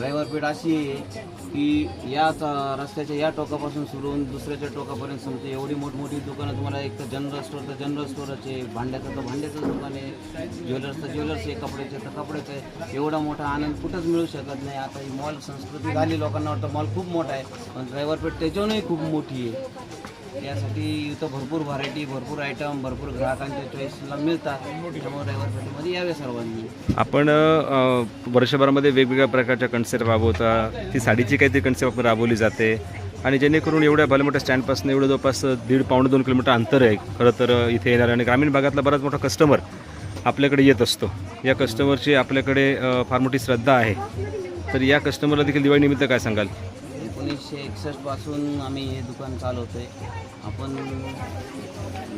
Driver पेठ अशी आहे की या रस्त्याच्या या टोकापासून सुरू होऊन दुसऱ्याच्या टोकापर्यंत संपते एवढी मोठमोठी दुकानं तुम्हाला एक तर जनरल स्टोअर तर जनरल स्टोअरच आहे भांड्याचं तर भांड्याचं दुकान आहे. ज्वेलर्स तर ज्वेलर्स आहे कपड्याचे तर कपड्याचं आहे. एवढा मोठा आनंद कुठंच मिळू शकत नाही. आता ही मॉल संस्कृती झाली लोकांना वाटतं मॉल खूप मोठा आहे. पण ड्रायव्हर पेठ त्याच्याहूनही खूप मोठी आहे. यासाठी इथं भरपूर व्हरायटी भरपूर आयटम भरपूर ग्राहकांच्या चॉईसला मिळतात. त्यामुळे ड्रायव्हर पेठमध्ये यावे सर्वांनी. आपण अ, वर्षभरामध्ये वेगवेगळ्या प्रकारच्या कन्सेप्ट राबवता. ती साडीची काहीतरी कन्सेप्ट आपण राबवली जाते. आणि जेणेकरून एवढ्या भले मोठ्या स्टँडपासून एवढं जवळपास दीड पावणे दोन किलोमीटर अंतर आहे. खरं तर इथे येणार आणि ग्रामीण भागातला बराच मोठा कस्टमर आपल्याकडे येत असतो. या कस्टमरची आपल्याकडे अ, फार मोठी श्रद्धा आहे. तर या कस्टमरला देखील दिवाळीनिमित्त काय सांगाल? एकोणीसशे एकसष्टपासून आम्ही हे दुकान चालवतोय. आपण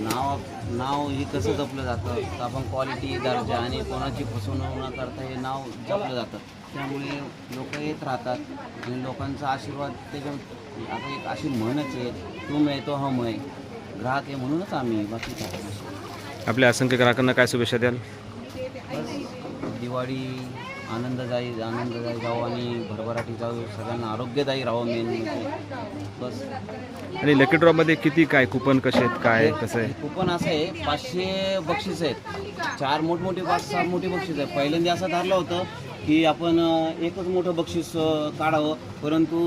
नाव नाव हे कसं जपलं जातं? तर आपण क्वालिटी दर्जा आणि कोणाची फसवणूक न करता हे नाव जपलं जातं. त्यामुळे लोक येत राहतात आणि लोकांचा आशीर्वाद त्याच्या आता एक अशी म्हणच आहे तू मिळे तो हम आहे. ग्राहक आहे म्हणूनच आम्ही बाकी काय. आपल्या असंख्य ग्राहकांना काय शुभेच्छा द्याल? दिवाळी आनंददायी आनंददायी जावो आणि भरभराटी जावो सगळ्यांना आरोग्यदायी राहावं मेन म्हणजे. बस. आणि लकी ड्रॉमध्ये किती काय कुपन कसे आहेत काय कसं आहे? कुपन असं आहे पाचशे बक्षीस आहेत. चार मोठमोठी पाच सहा मोठी बक्षीस आहेत. पहिल्यांदा असं ठरलं होतं की आपण एकच मोठं बक्षीस काढावं. परंतु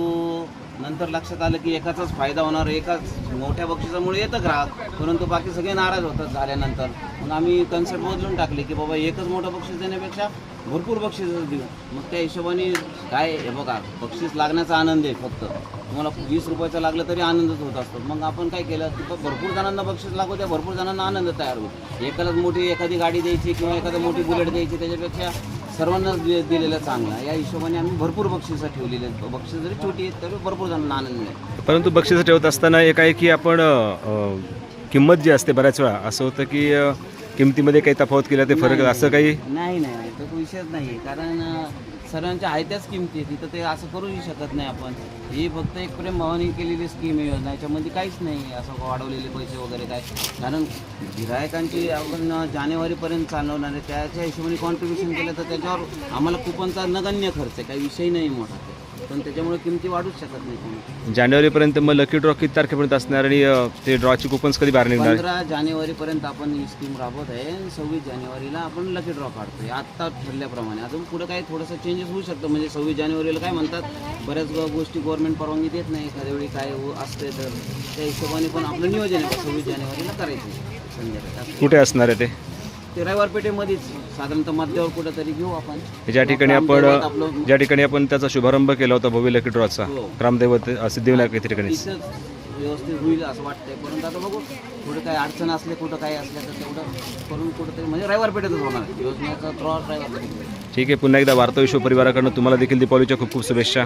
नंतर लक्षात आलं की एकाचाच फायदा होणार एकाच मोठ्या बक्षिसामुळे येतं ग्राहक परंतु बाकी सगळे नाराज होतात झाल्यानंतर. मग आम्ही कन्सेप्ट बदलून टाकले की बाबा एकच मोठं बक्षीस देण्यापेक्षा भरपूर बक्षीस देऊ. मग त्या हिशोबाने काय हे बघा बक्षीस लागण्याचा आनंद आहे फक्त. तुम्हाला वीस रुपयाचं लागलं तरी आनंदच होत असतो. मग आपण काय केलं की भरपूर जणांना बक्षीस लागू त्या भरपूर जणांना आनंद तयार होईल. एकालाच मोठी एखादी गाडी द्यायची किंवा एखादी मोठी बुलेट द्यायची त्याच्यापेक्षा सर्वांनाच दि- दिलेलं चांगलं या हिशोबाने आम्ही भरपूर बक्षिसं ठेवलेली आहेत. बक्षीस जरी छोटी आहेत तरी भरपूर जणांना आनंद मिळेल. परंतु बक्षीस ठेवत असताना एकाएकी आपण अ, अ, किंमत जी असते बऱ्याच वेळा असं होतं की अ, किमतीमध्ये काही तफावत केला ते फरक असं काही? नाही नाही नाही तो विषयच नाही आहे कारण अं, सर्वांच्या आयत्याच किमती आहेत तिथं ते असं करूही शकत नाही आपण. ही फक्त एक प्रेम भावाने केलेली स्कीम आहे योजना याच्यामध्ये काहीच नाही आहे असं वाढवलेले पैसे वगैरे काय. कारण गिरायकांची आपण जानेवारीपर्यंत चालवणार आहे त्याच्या हिशोबाने कॉन्ट्रीब्युशन केलं तर त्याच्यावर आम्हाला कुपनचा नगण्य खर्च आहे काही विषय नाही मोठा. ते पण त्याच्यामुळे किमती वाढूच शकत नाही कोणी. जानेवारीपर्यंत मग लकी ड्रॉ किती तारखेपर्यंत असणार आणि अ, ते ड्रॉची कुपन्स कधी बाहेर निघणार? पंधरा जानेवारीपर्यंत आपण ही स्कीम राबवत आहे आणि सव्वीस जानेवारीला आपण लकी ड्रॉ काढतोय. आत्ता ठरल्याप्रमाणे. अजून पुढे काय थोडंसं चेंजेस होऊ शकतं. म्हणजे सव्वीस जानेवारीला काय म्हणतात बऱ्याच ग- गोष्टी गव्हर्नमेंट परवानगी देत नाही. एखाद्या वेळी काय हो- असते तर त्या हिशोबाने पण आपलं नियोजन आहे. सव्वीस जानेवारीला करायचं संध्याकाळी. कुठे असणार आहे ते? ते रविवार पेठेमध्येच साधारणतः मध्यावर कुठेतरी घेऊ आपण. ज्या ठिकाणी आपण ज्या ठिकाणी आपण त्याचा शुभारंभ केला होता भव्य लकी ड्रॉचा हो. ग्रामदैवत सिद्धिविनायक या ठिकाणी तिथंच व्यवस्थित होईल असं वाटतंय. परंतु आता बघू कुठे काय अडचण असले कुठं काय असलं तर तेवढं करून कुठंतरी म्हणजे रविवार पेठेतच होणार योजनेचा ड्रॉ रविवार पेठेत ठीक आहे पुन्हा एकदा वार्ता विश्व परिवाराकडून तुम्हाला देखील दीपावलीच्या खूप खूप शुभेच्छा.